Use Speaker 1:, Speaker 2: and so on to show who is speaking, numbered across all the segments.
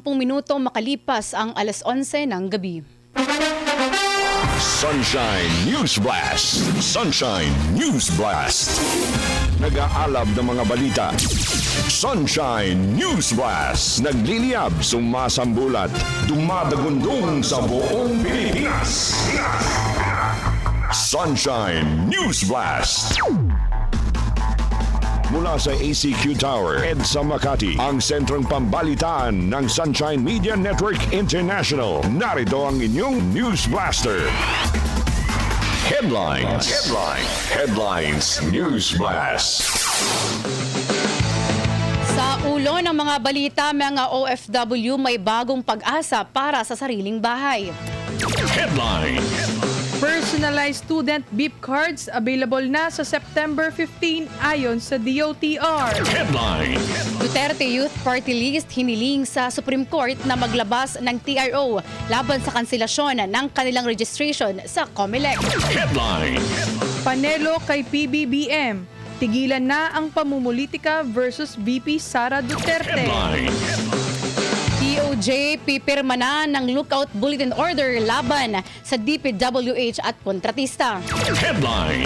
Speaker 1: 10 minuto makalipas ang alas 11 ng gabi.
Speaker 2: Sunshine News Blast. Sunshine News Blast. Nag-aalab ng mga balita. Sunshine News Blast. Nagliliyab, sumasambulat, dumadagundong sa buong Pilipinas. Sunshine News Blast. Mula sa ACQ Tower, EDSA Makati, ang sentrong pambalitaan ng Sunshine Media Network International. Narito ang inyong News Blaster. Headlines. Headline. Headlines News Blast.
Speaker 1: Sa ulo ng mga balita, mga OFW may bagong pag-asa para sa sariling bahay.
Speaker 2: Headline.
Speaker 3: Personalized student beep cards available na sa September 15 ayon sa DOTR.
Speaker 2: Headline.
Speaker 1: Duterte Youth Party List hiniling sa Supreme Court na maglabas ng TRO laban sa kanselasyon ng kanilang registration sa COMELEC.
Speaker 2: Headline.
Speaker 3: Panelo kay PBBM. Tigilan na ang pamumulitika versus VP Sara Duterte.
Speaker 2: Headline.
Speaker 1: DOJ pipirma na ng lookout bulletin order laban sa DPWH at kontratista.
Speaker 2: Headline.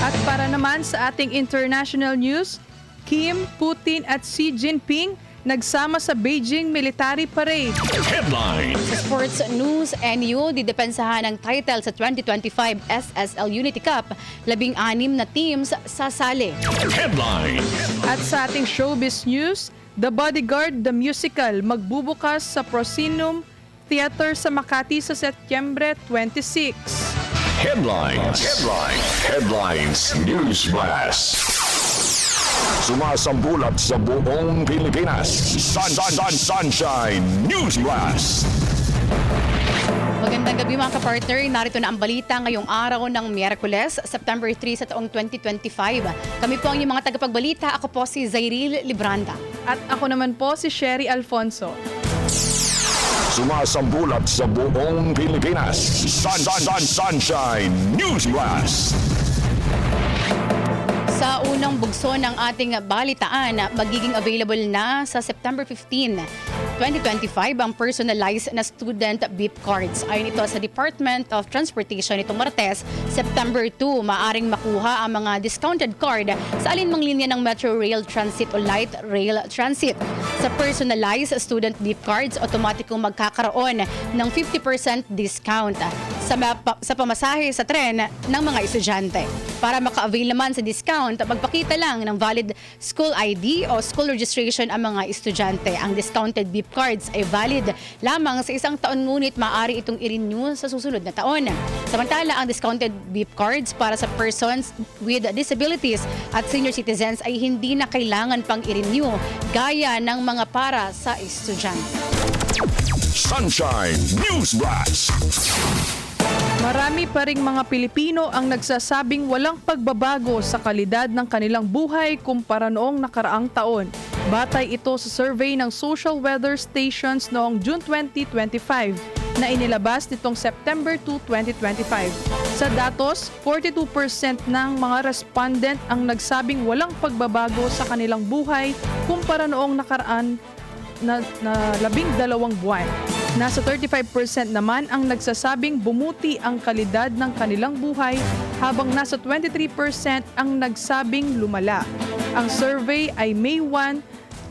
Speaker 3: At para naman sa ating international news, Kim, Putin at Xi Jinping nagsama sa Beijing Military Parade.
Speaker 2: Headline.
Speaker 1: Sports News, NU, didepensahan ng title sa 2025 SSL Unity Cup. Labing-anim na teams sasali.
Speaker 2: Headline.
Speaker 3: At sa ating showbiz news, The Bodyguard the Musical magbubukas sa Proscenum Theater sa Makati sa Setyembre 26.
Speaker 2: Headlines. Headline. Headlines News Blast. Sumasambulat sa buong Pilipinas. Sun, sun, sun, Sunshine News Blast.
Speaker 1: Magandang gabi mga kapartner. Narito na ang balita ngayong araw ng Miyerkules, September 3 sa taong 2025. Kami po ang inyong mga tagapagbalita. Ako po si Zairil Libranda.
Speaker 3: At ako naman po si Sherry Alfonso.
Speaker 2: Sumasambulat sa buong Pilipinas. Sun, sun, sun, Sunshine News Blast.
Speaker 1: Sa unang bugso ng ating balitaan, magiging available na sa September 15, 2025 ang personalized na student beep cards. Ayon ito sa Department of Transportation itong Martes, September 2, maaring makuha ang mga discounted card sa alinmang linya ng Metro Rail Transit o Light Rail Transit. Sa personalized student beep cards, otomatikong magkakaroon ng 50% discount sa, sa pamasahe sa tren ng mga estudyante. Para maka-avail naman sa discount, magpakita lang ng valid school ID o school registration ang mga estudyante. Ang discounted beep cards ay valid lamang sa isang taon ngunit maaari itong i-renew sa susunod na taon. Samantala, ang discounted beep cards para sa persons with disabilities at senior citizens ay hindi na kailangan pang i-renew gaya ng mga para sa estudyante.
Speaker 2: Sunshine News Blast.
Speaker 3: Marami pa ring mga Pilipino ang nagsasabing walang pagbabago sa kalidad ng kanilang buhay kumpara noong nakaraang taon. Batay ito sa survey ng Social Weather Stations noong June 2025 na inilabas nitong September 2, 2025. Sa datos, 42% ng mga respondent ang nagsabing walang pagbabago sa kanilang buhay kumpara noong nakaraan na, na labing dalawang buwan. Nasa 35% naman ang nagsasabing bumuti ang kalidad ng kanilang buhay habang nasa 23% ang nagsabing lumala. Ang survey ay May 1,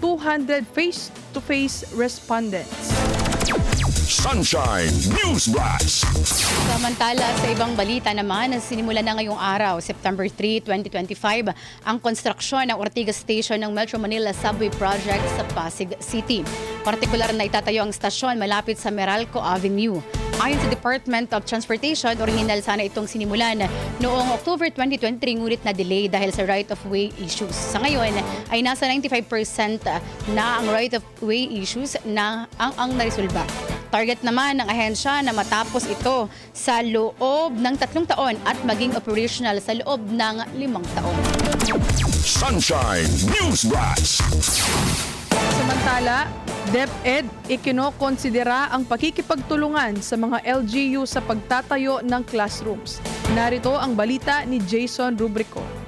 Speaker 3: 200 face-to-face respondents.
Speaker 2: Sunshine News Blast.
Speaker 1: Samantala sa ibang balita naman, sinimula na ngayong araw, September 3, 2025, ang konstruksyon ng Ortigas Station ng Metro Manila Subway Project sa Pasig City. Partikular na itatayo ang stasyon malapit sa Meralco Avenue. Ayon sa Department of Transportation, original sana itong sinimulan noong October 2023 ngunit na delay dahil sa right-of-way issues. Sa ngayon ay nasa 95% na ang right-of-way issues na ang ang naresolba. Target naman ng ahensya na matapos ito sa loob ng tatlong taon at maging operational sa loob ng limang taon.
Speaker 2: Sunshine News Blast.
Speaker 3: Samantala, DepEd ikinokonsidera ang pakikipagtulungan sa mga LGU sa pagtatayo ng classrooms. Narito ang balita ni Jason Rubrico.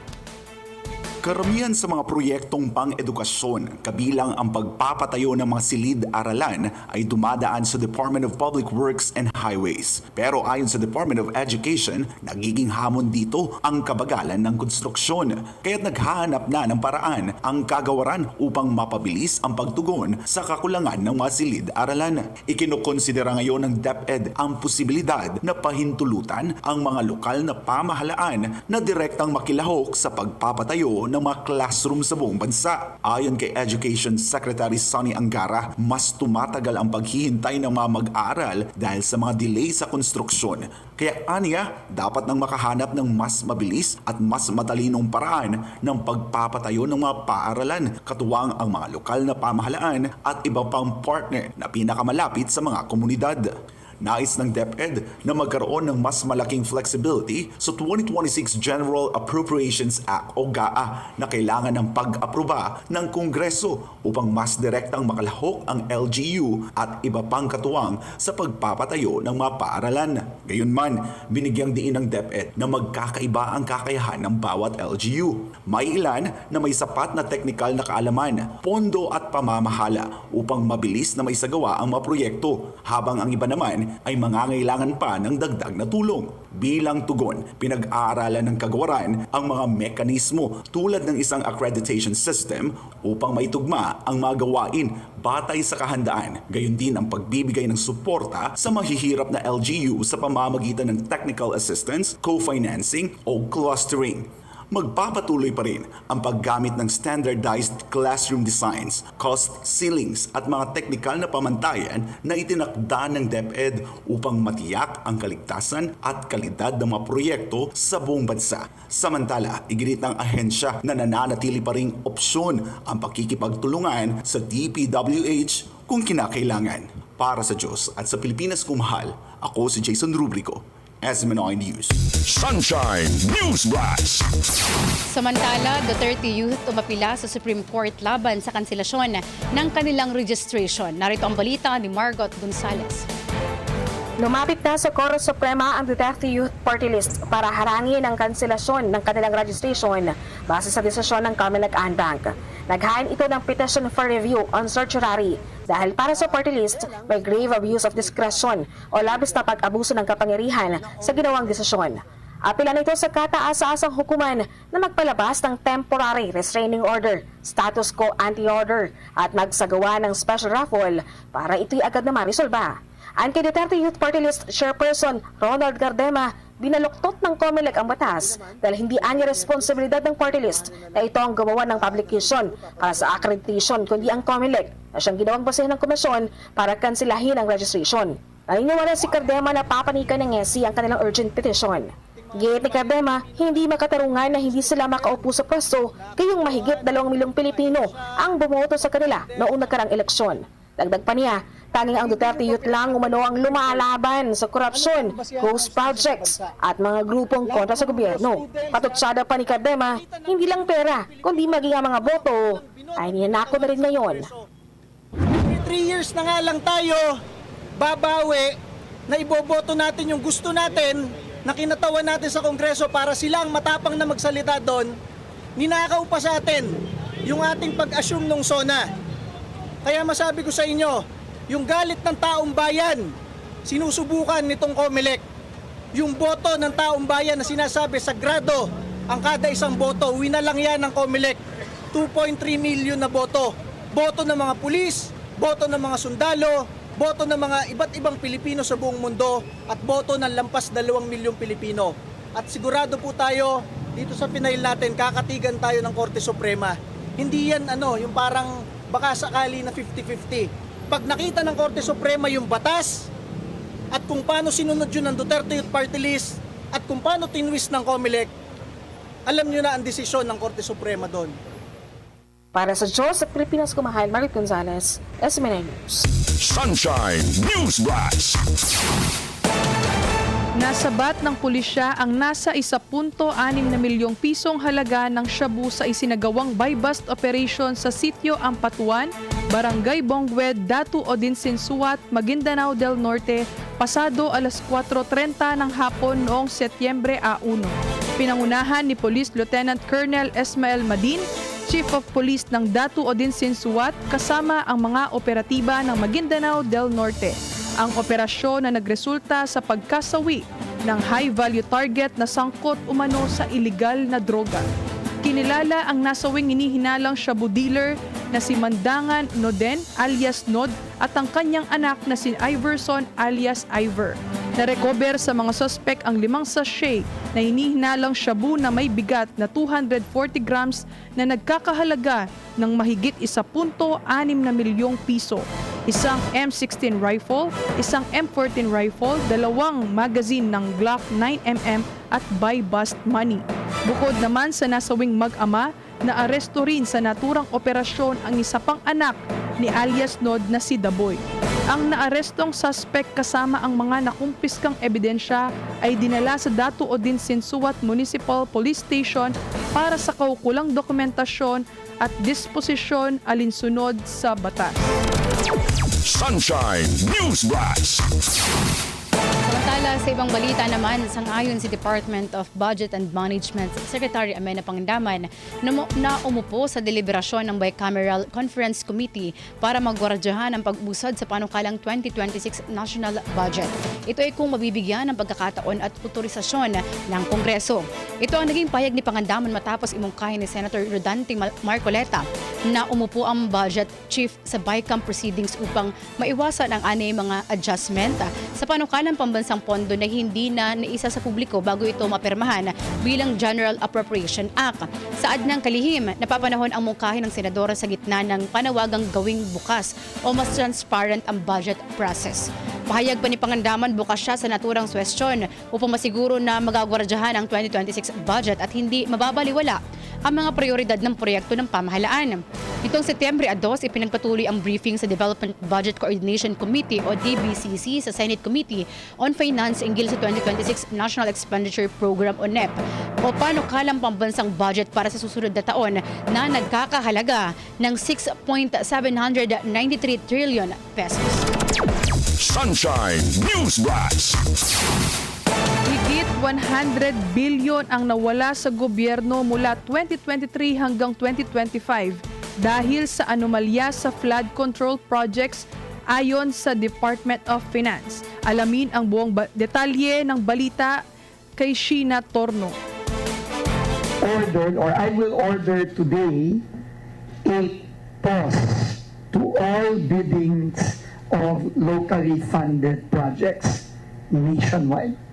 Speaker 4: Karamihan sa mga proyektong pang-edukasyon, kabilang ang pagpapatayo ng mga silid-aralan ay dumadaan sa Department of Public Works and Highways. Pero ayon sa Department of Education, nagiging hamon dito ang kabagalan ng konstruksyon. Kaya't naghahanap na ng paraan ang kagawaran upang mapabilis ang pagtugon sa kakulangan ng mga silid-aralan. Ikinukonsidera ngayon ng DepEd ang posibilidad na pahintulutan ang mga lokal na pamahalaan na direktang makilahok sa pagpapatayo ng mga classroom sa buong bansa. Ayon kay Education Secretary Sonny Angara, mas tumatagal ang paghihintay ng mga mag-aaral dahil sa mga delay sa konstruksyon. Kaya aniya, dapat nang makahanap ng mas mabilis at mas matalinong paraan ng pagpapatayo ng mga paaralan, katuwang ang mga lokal na pamahalaan at iba pang partner na pinakamalapit sa mga komunidad. Nais ng DepEd na magkaroon ng mas malaking flexibility sa 2026 General Appropriations Act o GAA na kailangan ng pag-aproba ng Kongreso upang mas direktang makalahok ang LGU at iba pang katuwang sa pagpapatayo ng mga paaralan. Gayunman, binigyang diin ng DepEd na magkakaiba ang kakayahan ng bawat LGU. May ilan na may sapat na teknikal na kaalaman, pondo at pamamahala upang mabilis na may sagawa ang mga proyekto, habang ang iba naman ay mangangailangan pa ng dagdag na tulong. Bilang tugon, pinag-aaralan ng kagawaran ang mga mekanismo tulad ng isang accreditation system upang maitugma ang mga gawain batay sa kahandaan. Gayon din ang pagbibigay ng suporta sa mahihirap na LGU sa pamamagitan ng technical assistance, co-financing o clustering magpapatuloy pa rin ang paggamit ng standardized classroom designs, cost ceilings at mga teknikal na pamantayan na itinakda ng DepEd upang matiyak ang kaligtasan at kalidad ng mga proyekto sa buong bansa. Samantala, iginit ng ahensya na nananatili pa ring opsyon ang pakikipagtulungan sa DPWH kung kinakailangan. Para sa Diyos at sa Pilipinas kumahal, ako si Jason Rubrico, SMNI News.
Speaker 2: Sunshine News Blast.
Speaker 1: Samantala, Duterte Youth umapila sa Supreme Court laban sa kanselasyon ng kanilang registration. Narito ang balita ni Margot Gonzalez.
Speaker 5: Lumapit na sa Korte Suprema ang Duterte Youth Party List para harangin ang kanselasyon ng kanilang registration base sa desisyon ng Comelec Bank. Naghain ito ng petition for review on certiorari dahil para sa party list may grave abuse of discretion o labis na pag-abuso ng kapangyarihan sa ginawang desisyon. Apila nito sa kataas-asang hukuman na magpalabas ng temporary restraining order, status quo anti-order at magsagawa ng special raffle para ito'y agad na marisolba. Ang kay Duterte Youth Party List Chairperson Ronald Gardema, binaluktot ng COMELEC ang batas dahil hindi anya responsibilidad ng party list na ito ang gumawa ng publication para sa accreditation kundi ang COMELEC na siyang ginawang basehan ng komisyon para kansilahin ang registration. Naniniwala si Cardema na papanikan ng ESI ang kanilang urgent petition. Gate ni Cardema, hindi makatarungan na hindi sila makaupo sa pwesto kayong mahigit 2 milyong Pilipino ang bumoto sa kanila noong nagkarang eleksyon. Dagdag pa niya, tanging ang Duterte Youth lang umano ang lumalaban sa korupsyon, ghost projects at mga grupong kontra sa gobyerno. Patutsada pa ni Cardema, hindi lang pera, kundi maging ang mga boto ay ninanako na rin ngayon.
Speaker 6: Three years na nga lang tayo babawi na iboboto natin yung gusto natin na kinatawan natin sa Kongreso para silang matapang na magsalita doon, ninakaw pa sa atin yung ating pag-assume ng SONA. Kaya masabi ko sa inyo, yung galit ng taong bayan, sinusubukan nitong COMELEC. Yung boto ng taong bayan na sinasabi sagrado ang kada isang boto, uwi lang yan ng COMELEC. 2.3 million na boto. Boto ng mga pulis, boto ng mga sundalo, boto ng mga iba't ibang Pilipino sa buong mundo at boto ng lampas 2 milyong Pilipino. At sigurado po tayo dito sa pinail natin, kakatigan tayo ng Korte Suprema. Hindi yan ano, yung parang baka sakali na 50-50. Pag nakita ng Korte Suprema yung batas at kung paano sinunod yun ng Duterte Youth Party List at kung paano tinwist ng COMELEC, alam nyo na ang desisyon ng Korte Suprema doon.
Speaker 5: Para sa Diyos at Pilipinas Kumahal, Marit Gonzalez, SMNI News.
Speaker 2: Sunshine News Blast.
Speaker 3: Nasabat ng pulisya ang nasa 1.6 na milyong pisong halaga ng shabu sa isinagawang buy-bust operation sa sitio Ampatuan, Barangay Bongwed, Datu Odinsinsuat, Maguindanao del Norte, pasado alas 4.30 ng hapon noong Setyembre A1. Pinangunahan ni Police Lieutenant Colonel Esmael Madin, Chief of Police ng Datu Odinsin Suwat kasama ang mga operatiba ng Maguindanao del Norte. Ang operasyon na nagresulta sa pagkasawi ng high-value target na sangkot umano sa iligal na droga. Kinilala ang nasawing hinihinalang shabu dealer na si Mandangan Noden alias Nod at ang kanyang anak na si Iverson alias Iver. Narecover sa mga suspect ang limang sachet na hinihinalang shabu na may bigat na 240 grams na nagkakahalaga ng mahigit 1.6 na milyong piso. Isang M16 rifle, isang M14 rifle, dalawang magazine ng Glock 9mm at buy-bust money. Bukod naman sa nasawing mag-ama, na aresto rin sa naturang operasyon ang isa pang anak ni alias Nod na si Daboy. Ang naarestong suspect kasama ang mga nakumpiskang ebidensya ay dinala sa Datu Odin Sinsuat Municipal Police Station para sa kaukulang dokumentasyon at disposisyon alinsunod sa batas.
Speaker 2: Sunshine News Blast.
Speaker 1: Samantala sa ibang balita naman, sangayon si Department of Budget and Management Secretary Amena Pangdaman na, umupo sa deliberasyon ng Bicameral Conference Committee para magwaradyahan ang pag-usad sa panukalang 2026 National Budget. Ito ay kung mabibigyan ng pagkakataon at otorisasyon ng Kongreso. Ito ang naging payag ni Pangandaman matapos imungkahin ni Senator Rodante Marcoleta na umupo ang budget chief sa BICAM proceedings upang maiwasan ang anay mga adjustment sa panukalang pambansang pondo na hindi na naisa sa publiko bago ito mapirmahan bilang General Appropriation Act. Saad ng kalihim, napapanahon ang mungkahin ng senadora sa gitna ng panawagang gawing bukas o mas transparent ang budget process. Pahayag pa ni Pangandaman bukas siya sa naturang suwestyon upang masiguro na magagwardyahan ang 2026 budget at hindi mababaliwala ang mga prioridad ng proyekto ng pamahalaan. Itong Setyembre 2, ipinagpatuloy ang briefing sa Development Budget Coordination Committee o DBCC sa Senate Committee on Finance hinggil sa 2026 National Expenditure Program o NEP o panukalang pambansang budget para sa susunod na taon na nagkakahalaga ng 6.793 trillion pesos.
Speaker 2: Sunshine News Blast.
Speaker 3: Higit 100 bilyon ang nawala sa gobyerno mula 2023 hanggang 2025 dahil sa anomalya sa flood control projects ayon sa Department of Finance. Alamin ang buong detalye ng balita kay Sheena Torno.
Speaker 7: ordered or I will order today a pause to all biddings of locally funded projects nationwide.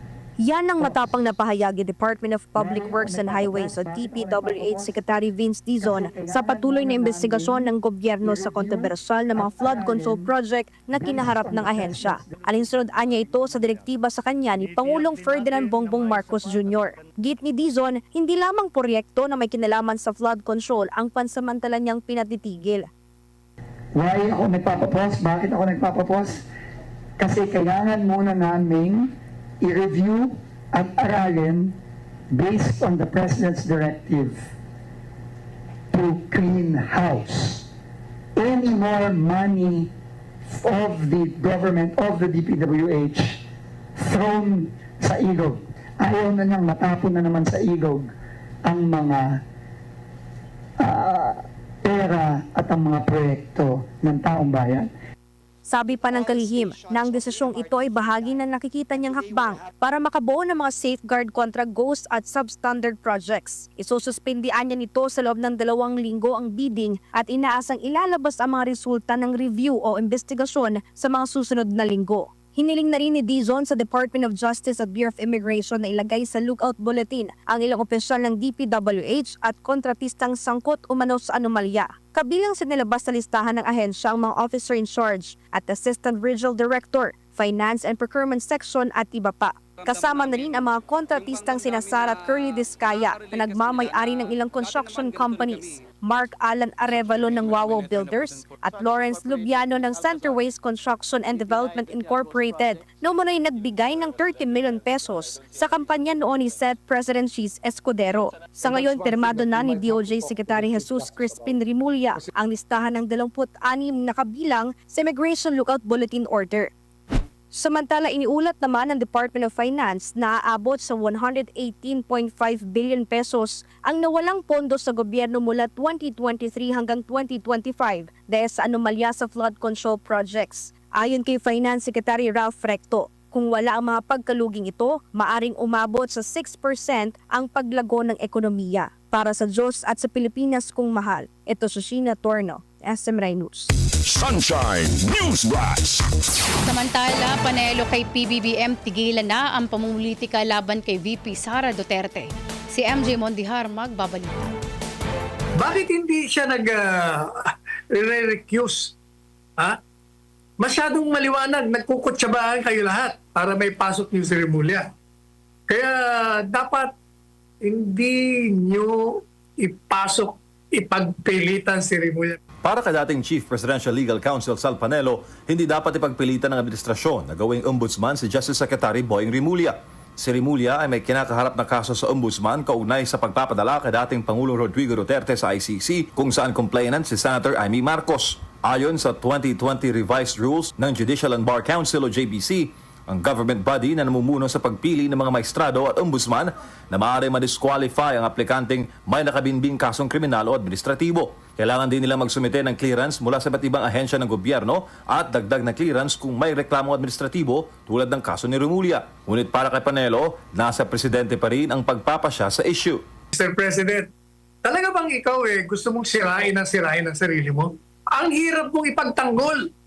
Speaker 8: Yan ang matapang na pahayagi Department of Public Works and Highways o DPWH Secretary Vince Dizon sa patuloy na investigasyon ng gobyerno sa kontrobersyal na mga flood control project na kinaharap ng ahensya. Alinsunod anya ito sa direktiba sa kanya ni Pangulong Ferdinand Bongbong Marcos Jr. Git ni Dizon, hindi lamang proyekto na may kinalaman sa flood control ang pansamantala niyang pinatitigil.
Speaker 7: Why ako nagpapapos? Bakit ako nagpapapos? Kasi kailangan muna naming i-review at aralin based on the President's directive to clean house. Any more money of the government, of the DPWH, thrown sa ilog. Ayaw na niyang matapon na naman sa ilog ang mga ah, pera at ang mga proyekto ng taong bayan.
Speaker 8: Sabi pa ng kalihim na ang desisyong ito ay bahagi ng nakikita niyang hakbang para makabuo ng mga safeguard kontra ghost at substandard projects. Isususpindian niya nito sa loob ng dalawang linggo ang bidding at inaasang ilalabas ang mga resulta ng review o investigasyon sa mga susunod na linggo. Hiniling na rin ni Dizon sa Department of Justice at Bureau of Immigration na ilagay sa lookout bulletin ang ilang opisyal ng DPWH at kontratistang sangkot umano sa anomalya. Kabilang sa nilabas sa listahan ng ahensya ang mga officer in charge at assistant regional director, finance and procurement section at iba pa. Kasama na rin ang mga kontratistang sinasara at Curly Discaya na nagmamay-ari ng ilang construction companies. Mark Alan Arevalo ng Wawo Builders at Lawrence Lubiano ng Centerways Construction and Development Incorporated na umunoy nagbigay ng 30 million pesos sa kampanya noon ni Seth President Cheese Escudero. Sa ngayon, pirmado na ni DOJ Secretary Jesus Crispin Rimulya ang listahan ng 26 na kabilang sa Immigration Lookout Bulletin Order. Samantala, iniulat naman ng Department of Finance na aabot sa 118.5 billion pesos ang nawalang pondo sa gobyerno mula 2023 hanggang 2025 dahil sa anomalya sa flood control projects. Ayon kay Finance Secretary Ralph Recto, kung wala ang mga pagkaluging ito, maaring umabot sa 6% ang paglago ng ekonomiya. Para sa Diyos at sa Pilipinas kung mahal, ito si Sheena Torno, SMRI News.
Speaker 2: Sunshine News Blast.
Speaker 1: Samantala, panelo kay PBBM tigilan na ang pamumulitika laban kay VP Sara Duterte. Si MJ Mondihar magbabalita.
Speaker 9: Bakit hindi siya nag-recuse? ha? Masyadong maliwanag, nagkukutsabaan kayo lahat para may pasok niyo si Remulla. Kaya dapat hindi niyo ipasok, ipagpilitan si Remulla.
Speaker 10: Para kay dating Chief Presidential Legal Counsel Sal Panelo, hindi dapat ipagpilitan ng administrasyon na gawing ombudsman si Justice Secretary Boying Rimulya. Si Rimulya ay may kinakaharap na kaso sa ombudsman kaugnay sa pagpapadala kay dating Pangulong Rodrigo Duterte sa ICC kung saan complainant si Senator Amy Marcos. Ayon sa 2020 revised rules ng Judicial and Bar Council o JBC, ang government body na namumuno sa pagpili ng mga maestrado at ombudsman na maaari ma-disqualify ang aplikanteng may nakabinbing kasong kriminal o administratibo. Kailangan din nila magsumite ng clearance mula sa iba't ibang ahensya ng gobyerno at dagdag na clearance kung may reklamo administratibo tulad ng kaso ni Remulla. Ngunit para kay Panelo, nasa presidente pa rin ang pagpapasya sa issue.
Speaker 9: Mr. President, talaga bang ikaw eh gusto mong sirain ang sirain ang sarili mo? Ang hirap mong ipagtanggol.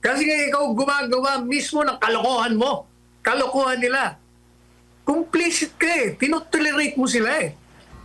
Speaker 9: Kasi nga ikaw gumagawa mismo ng kalokohan mo. Kalokohan nila. Complicit ka eh. Tinotolerate mo sila eh.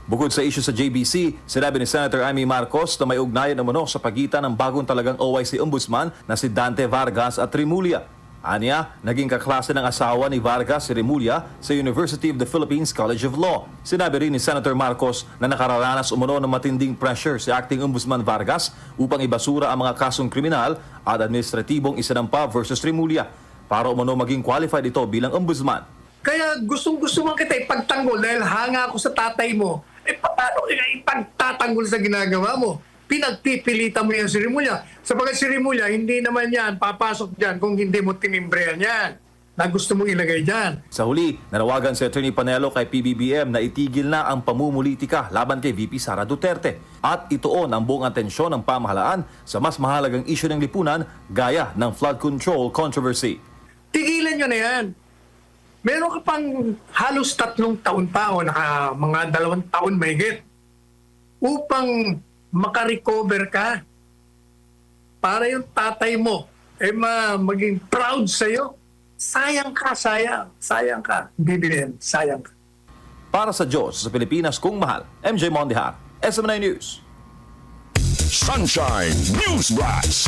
Speaker 10: Bukod sa issue sa JBC, sinabi ni Senator Amy Marcos na may ugnayan umano sa pagitan ng bagong talagang OIC Ombudsman na si Dante Vargas at Rimulya. Anya, naging kaklase ng asawa ni Vargas si Rimulya sa University of the Philippines College of Law. Sinabi rin ni Senator Marcos na nakararanas umano ng matinding pressure si Acting Ombudsman Vargas upang ibasura ang mga kasong kriminal at administratibong isinampa versus Rimulya para umano maging qualified ito bilang ombudsman.
Speaker 9: Kaya gustong gusto man kita ipagtanggol dahil hanga ako sa tatay mo. Eh paano ipagtatanggol sa ginagawa mo? Pinagpipilitan mo yan si Rimulya. Sapagat si Rimulya, hindi naman yan papasok dyan kung hindi mo tinimbrehan yan na gusto mong ilagay dyan.
Speaker 10: Sa huli, nanawagan si Attorney Panelo kay PBBM na itigil na ang pamumulitika laban kay VP Sara Duterte at ituon ang buong atensyon ng pamahalaan sa mas mahalagang isyu ng lipunan gaya ng flood control controversy.
Speaker 9: Tigilan nyo na yan. Meron ka pang halos tatlong taon pa o naka mga dalawang taon mahigit upang makarecover ka para yung tatay mo ay ma maging proud sa'yo. Sayang ka, sayang. Sayang ka. Bibilin, sayang ka.
Speaker 10: Para sa Diyos, sa Pilipinas kung mahal, MJ Mondihar, SM9 News.
Speaker 2: Sunshine News Blast.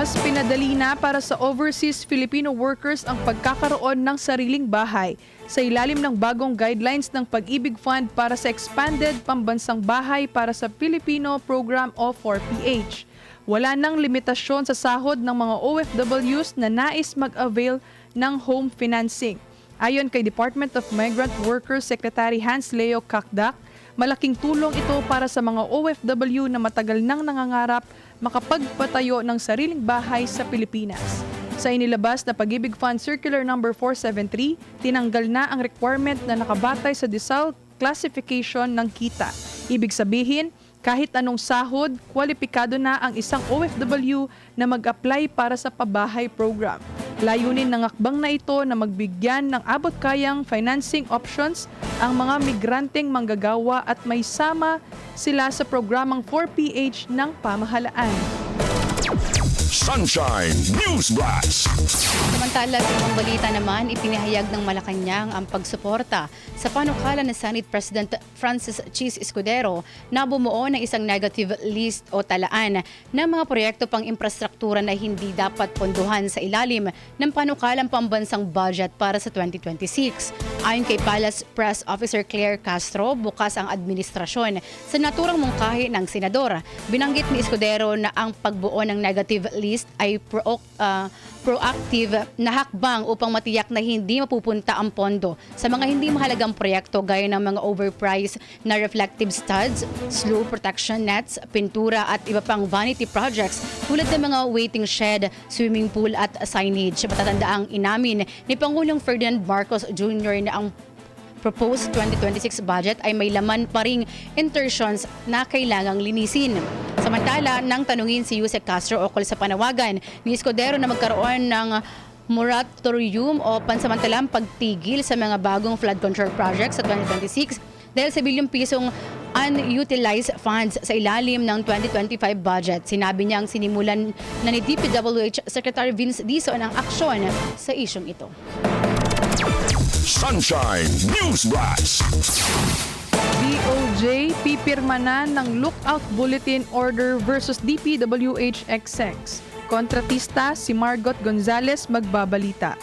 Speaker 3: Mas pinadali na para sa overseas Filipino workers ang pagkakaroon ng sariling bahay sa ilalim ng bagong guidelines ng Pag-ibig Fund para sa Expanded Pambansang Bahay para sa Filipino Program o 4PH. Wala nang limitasyon sa sahod ng mga OFWs na nais mag-avail ng home financing. Ayon kay Department of Migrant Workers Secretary Hans Leo Kakdak, malaking tulong ito para sa mga OFW na matagal nang nangangarap makapagpatayo ng sariling bahay sa Pilipinas. Sa inilabas na Pag-ibig Fund Circular No. 473, tinanggal na ang requirement na nakabatay sa DESAL classification ng kita. Ibig sabihin, kahit anong sahod, kwalipikado na ang isang OFW na mag-apply para sa pabahay program. Layunin ng akbang na ito na magbigyan ng abot-kayang financing options ang mga migranteng manggagawa at may sama sila sa programang 4PH ng pamahalaan.
Speaker 2: Sunshine News Blast.
Speaker 1: Samantala, sa ibang balita naman, ipinahayag ng Malacanang ang pagsuporta sa panukala ng Senate President Francis Chis Escudero na bumuo ng isang negative list o talaan ng mga proyekto pang infrastruktura na hindi dapat ponduhan sa ilalim ng panukalang pambansang budget para sa 2026. Ayon kay Palace Press Officer Claire Castro, bukas ang administrasyon sa naturang mungkahi ng senador. Binanggit ni Escudero na ang pagbuo ng negative list ay pro, ah, proactive na hakbang upang matiyak na hindi mapupunta ang pondo sa mga hindi mahalagang proyekto gaya ng mga overpriced na reflective studs, slow protection nets, pintura at iba pang vanity projects tulad ng mga waiting shed, swimming pool at signage. Matatandaang inamin ni Pangulong Ferdinand Marcos Jr. na ang proposed 2026 budget ay may laman pa ring intrusions na kailangang linisin. Samantala, nang tanungin si Yusek Castro ukol sa panawagan ni Escudero na magkaroon ng moratorium o pansamantalang pagtigil sa mga bagong flood control projects sa 2026 dahil sa bilyong pisong unutilized funds sa ilalim ng 2025 budget. Sinabi niyang sinimulan na ni DPWH Secretary Vince Dizon ang aksyon sa isyong ito.
Speaker 2: Sunshine News Blast.
Speaker 3: DOJ pipirma na ng lookout bulletin order versus DPWH XX. Kontratista si Margot Gonzales magbabalita.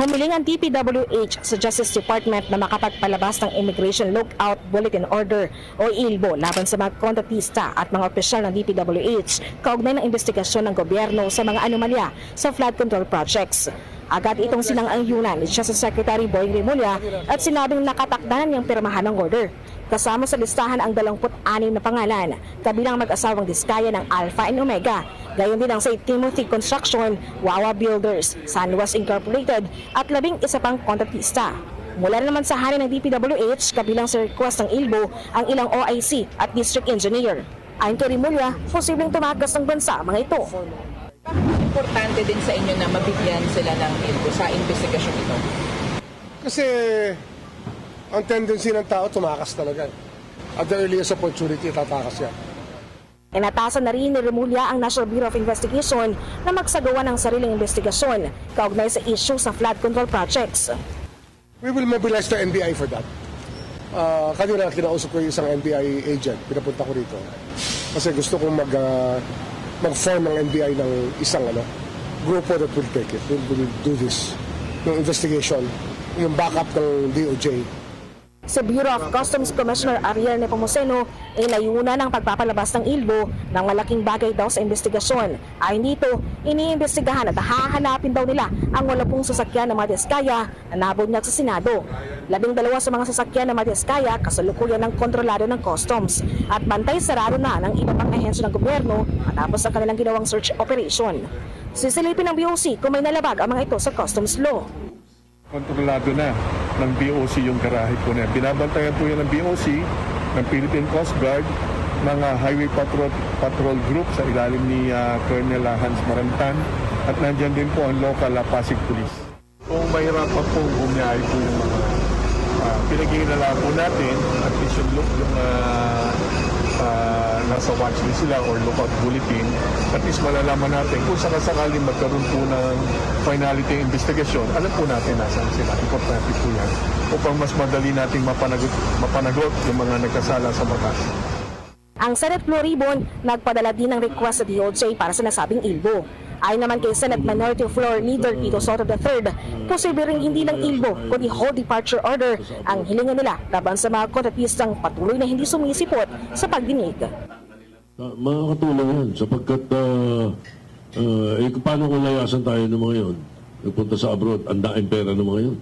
Speaker 5: Humiling ang DPWH sa Justice Department na makapagpalabas ng Immigration Lookout Bulletin Order o ILBO laban sa mga kontratista at mga opisyal ng DPWH kaugnay ng investigasyon ng gobyerno sa mga anomalya sa flood control projects. Agad itong silang ang yunan ni Justice Secretary Boying Rimulya at sinabing nakatakdanan niyang pirmahan ng order. Kasama sa listahan ang 26 na pangalan, kabilang mag-asawang diskaya ng Alpha and Omega, gayon din ang St. Timothy Construction, Wawa Builders, Sunwest Incorporated at labing isa pang kontratista. Mula naman sa hari ng DPWH, kabilang sa request ng ILBO ang ilang OIC at District Engineer. Ayon kay Rimulya, posibleng tumagas ng bansa mga ito.
Speaker 11: Importante din sa inyo na mabigyan sila ng info sa investigasyon ito.
Speaker 12: Kasi ang tendency ng tao tumakas talaga. At the earliest opportunity, tatakas yan.
Speaker 5: Inatasan na rin ni Remulla ang National Bureau of Investigation na magsagawa ng sariling investigasyon kaugnay sa issue sa flood control projects.
Speaker 12: We will mobilize the NBI for that. Uh, kanina kinausap ko yung isang NBI agent, pinapunta ko rito. Kasi gusto kong mag, ah, mag-form ng NBI ng isang ano, grupo that will take it, will, will do this, yung investigation, yung backup ng DOJ.
Speaker 5: Sa Bureau of Customs Commissioner Ariel Nepomuceno ay layunan ng pagpapalabas ng ILBO ng malaking bagay daw sa investigasyon. Ayon dito, iniimbestigahan at hahanapin daw nila ang wala pong sasakyan ng Matiskaya na nabunyag sa Senado. Labing dalawa sa mga sasakyan ng Matiskaya kasalukuyan ng kontrolado ng customs at bantay sarado na ng iba pang ahensya ng gobyerno matapos ang kanilang ginawang search operation. Sisilipin ng BOC kung may nalabag ang mga ito sa customs law.
Speaker 12: kontrolado na ng BOC yung garahe po na yan. Binabantayan po yan ng BOC, ng Philippine Coast Guard, ng ah, Highway Patrol, Patrol Group sa ilalim ni ah, Colonel ah, Hans Marantan at nandyan din po ang local ah, Pasig Police. Kung mahirapan po bumiyahe po yung mga uh, pinag-iinala po natin at least yung, look, ah, nasa watchlist sila or lookout bulletin, at least malalaman natin kung sakasakaling magkaroon po ng finality investigation, alam po natin nasaan sila. Importante po yan upang mas madali nating mapanagot, mapanagot yung mga nagkasala sa batas.
Speaker 5: Ang Senate Blue Ribbon nagpadala din ng request sa DOJ para sa nasabing ILBO. Ayon naman kay Senate Minority Floor Leader Tito Soto III, posible ring hindi lang ILBO kundi whole departure order ang hilingan nila laban sa mga kontratistang patuloy na hindi sumisipot sa pagdinig.
Speaker 13: Uh, makakatulong yan sapagkat uh, uh, eh, paano kung layasan tayo ng mga yun? Nagpunta sa abroad, ang daing pera ng mga yun.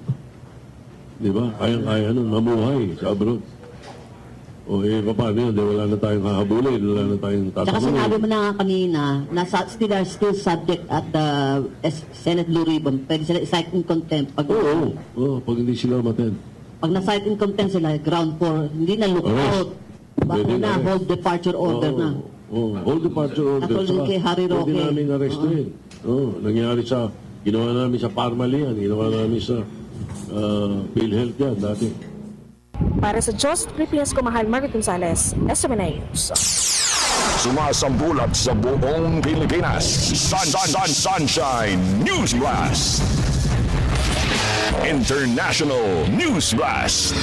Speaker 13: Di ba? Kayang-kaya nun, mamuhay sa abroad. O eh, paano yun? Di, wala na tayong hahabulin, wala na tayong
Speaker 11: Tsaka
Speaker 13: tatanungin.
Speaker 11: sinabi mo na nga kanina, na sa- still are still subject at the S- Senate Blue Ribbon. Pwede sila i-cite in contempt. Pag,
Speaker 13: Oo, oo, pag hindi sila umaten.
Speaker 11: pag na-cite in contempt sila, ground for, hindi na lookout.
Speaker 13: Arrest.
Speaker 11: Baka
Speaker 13: Pwede
Speaker 11: na,
Speaker 13: arrest.
Speaker 11: hold departure order
Speaker 13: Oo,
Speaker 11: na.
Speaker 13: Oo, hold departure order.
Speaker 11: Katulad kay Harry Roque.
Speaker 13: Pwede namin arrestuhin. Oo, nangyari sa, ginawa namin sa Parmal yan, ginawa namin sa uh, PhilHealth yan dati.
Speaker 5: Para sa Diyos, Philippines Kumahal Margaret Gonzalez, SMN News.
Speaker 2: Sumasambulat sa buong Pilipinas. Sun, sun, sun, sunshine News Blast. International News Blast.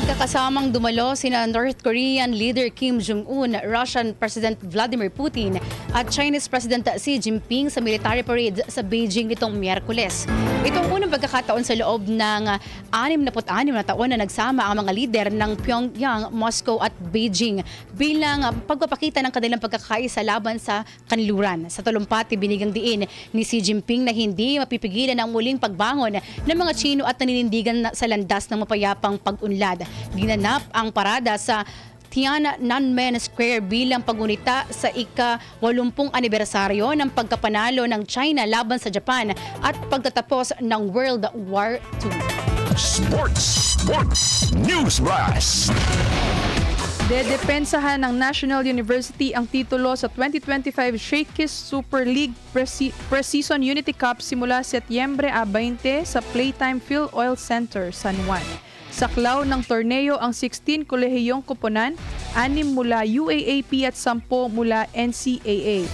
Speaker 1: Magkakasamang dumalo sina North Korean leader Kim Jong-un, Russian President Vladimir Putin at Chinese President Xi Jinping sa military parade sa Beijing nitong Miyerkules. Itong unang pagkakataon sa loob ng 66 na taon na nagsama ang mga lider ng Pyongyang, Moscow at Beijing bilang pagpapakita ng kanilang pagkakaisa laban sa kanluran. Sa talumpati, binigang diin ni Xi Jinping na hindi mapipigilan ang muling pagbangon ng mga Chino at naninindigan na- sa landas ng mapayapang pag-unlad. Ginanap ang parada sa Tiananmen Square bilang pagunita sa ika-80 anibersaryo ng pagkapanalo ng China laban sa Japan at pagtatapos ng World War II.
Speaker 2: Sports. Sports. News Blast.
Speaker 3: Dedepensahan ng National University ang titulo sa 2025 Shakey's Super League Pre-Season Unity Cup simula Setyembre a 20 sa Playtime Phil Oil Center, San Juan. Saklaw ng torneo ang 16 kolehiyong kuponan, 6 mula UAAP at 10 mula NCAA.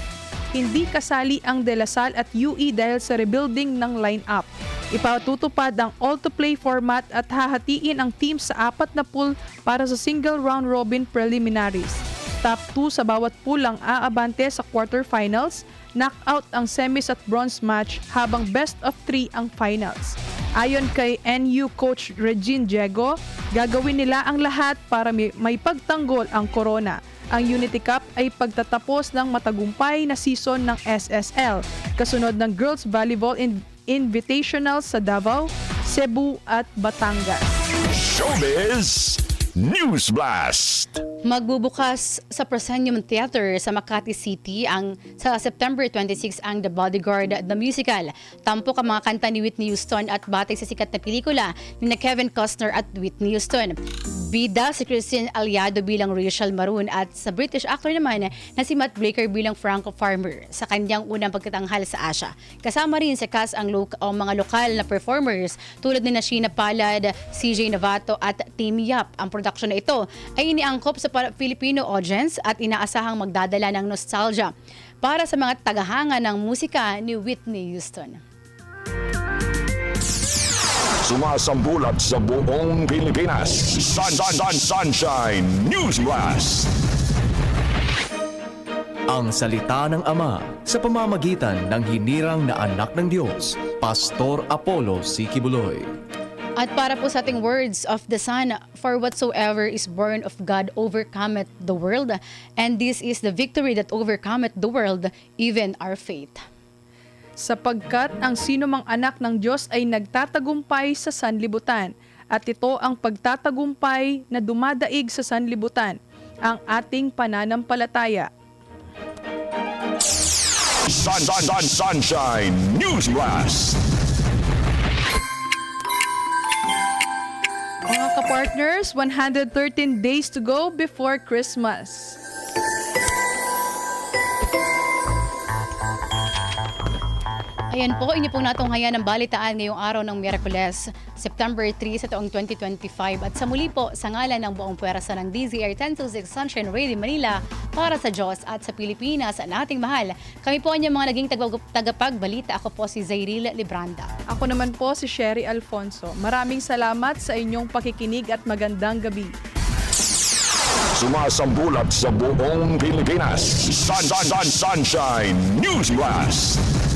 Speaker 3: Hindi kasali ang De La Salle at UE dahil sa rebuilding ng lineup. Ipatutupad ang all-to-play format at hahatiin ang team sa apat na pool para sa single round robin preliminaries. Top 2 sa bawat pool ang aabante sa quarterfinals, knockout ang semis at bronze match habang best of 3 ang finals. Ayon kay NU coach Regine Diego, gagawin nila ang lahat para may, may pagtanggol ang corona. Ang Unity Cup ay pagtatapos ng matagumpay na season ng SSL, kasunod ng Girls Volleyball in- Invitational sa Davao, Cebu at Batangas.
Speaker 2: Showbiz. News Blast.
Speaker 1: Magbubukas sa Proscenium Theater sa Makati City ang sa September 26 ang The Bodyguard the Musical. Tampok ang mga kanta ni Whitney Houston at batay sa sikat na pelikula ni Kevin Costner at Whitney Houston. Bida si Christine Aliado bilang Rachel Maroon at sa British actor naman na si Matt Baker bilang Franco Farmer sa kanyang unang pagtatanghal sa Asia. Kasama rin sa cast ang, lo- ang mga lokal na performers tulad ni Sheena Palad, CJ Navato at Team Yap. Ang production na ito ay iniangkop sa pa- Filipino audience at inaasahang magdadala ng nostalgia para sa mga tagahanga ng musika ni Whitney Houston.
Speaker 2: Sumasambulat sa buong Pilipinas. Sun, sun, sun, sunshine. News Blast.
Speaker 14: Ang salita ng Ama sa pamamagitan ng hinirang na anak ng Diyos, Pastor Apollo Sikibuloy.
Speaker 1: At para po sa ating words of the Son, for whatsoever is born of God overcometh the world, and this is the victory that overcometh the world, even our faith.
Speaker 3: sapagkat ang sinumang anak ng Diyos ay nagtatagumpay sa sanlibutan at ito ang pagtatagumpay na dumadaig sa sanlibutan, ang ating pananampalataya.
Speaker 2: Sun, sun, sun, sunshine. News Blast.
Speaker 3: Mga ka-partners, 113 days to go before Christmas.
Speaker 1: Ayan po, inyo pong natunghayan ng balitaan ngayong araw ng Miyerkules, September 3 sa taong 2025. At sa muli po, sa ngalan ng buong puwersa ng DZR 1026 Sunshine Radio Manila para sa Diyos at sa Pilipinas at ating mahal. Kami po ang inyong mga naging tagapagbalita. Ako po si Zairil Libranda.
Speaker 3: Ako naman po si Sherry Alfonso. Maraming salamat sa inyong pakikinig at magandang gabi.
Speaker 2: Sumasambulat sa buong Pilipinas. Sun, sun, sun, sunshine. News Blast.